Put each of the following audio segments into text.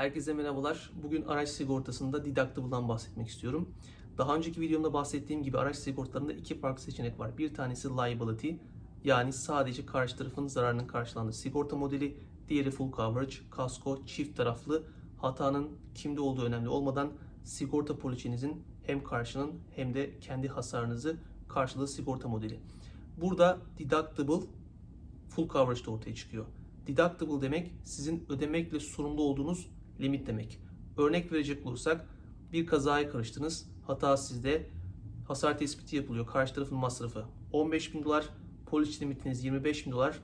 Herkese merhabalar. Bugün araç sigortasında deductible'dan bahsetmek istiyorum. Daha önceki videomda bahsettiğim gibi araç sigortalarında iki farklı seçenek var. Bir tanesi liability yani sadece karşı tarafın zararının karşılandığı sigorta modeli. Diğeri full coverage, kasko, çift taraflı hatanın kimde olduğu önemli olmadan sigorta poliçenizin hem karşının hem de kendi hasarınızı karşıladığı sigorta modeli. Burada deductible full coverage'da ortaya çıkıyor. Deductible demek sizin ödemekle sorumlu olduğunuz limit demek. Örnek verecek olursak bir kazaya karıştınız. Hata sizde. Hasar tespiti yapılıyor. Karşı tarafın masrafı 15 bin dolar. Polis limitiniz 25 bin dolar.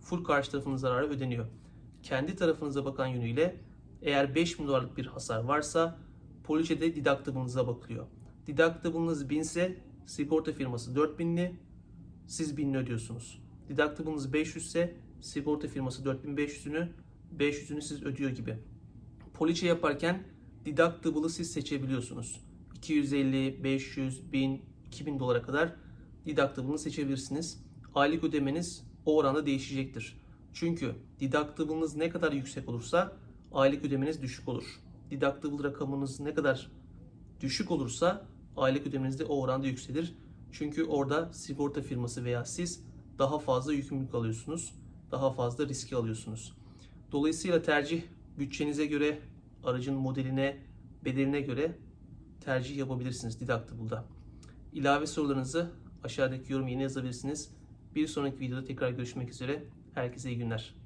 Full karşı tarafın zararı ödeniyor. Kendi tarafınıza bakan yönüyle eğer 5 bin dolarlık bir hasar varsa poliçede deductible'ınıza bakılıyor. Deductible'ınız 1000 ise sigorta firması 4000'li siz 1000'ini ödüyorsunuz. Deductible'ınız 500 ise sigorta firması 4500'ünü 500'ünü siz ödüyor gibi. Poliçe yaparken deductible'ı siz seçebiliyorsunuz. 250, 500, 1000, 2000 dolara kadar deductible'ını seçebilirsiniz. Aylık ödemeniz o oranda değişecektir. Çünkü deductible'ınız ne kadar yüksek olursa aylık ödemeniz düşük olur. Deductible rakamınız ne kadar düşük olursa aylık ödemeniz de o oranda yükselir. Çünkü orada sigorta firması veya siz daha fazla yükümlülük alıyorsunuz. Daha fazla riski alıyorsunuz. Dolayısıyla tercih bütçenize göre, aracın modeline, bedeline göre tercih yapabilirsiniz Deductible'da. İlave sorularınızı aşağıdaki yorum yine yazabilirsiniz. Bir sonraki videoda tekrar görüşmek üzere. Herkese iyi günler.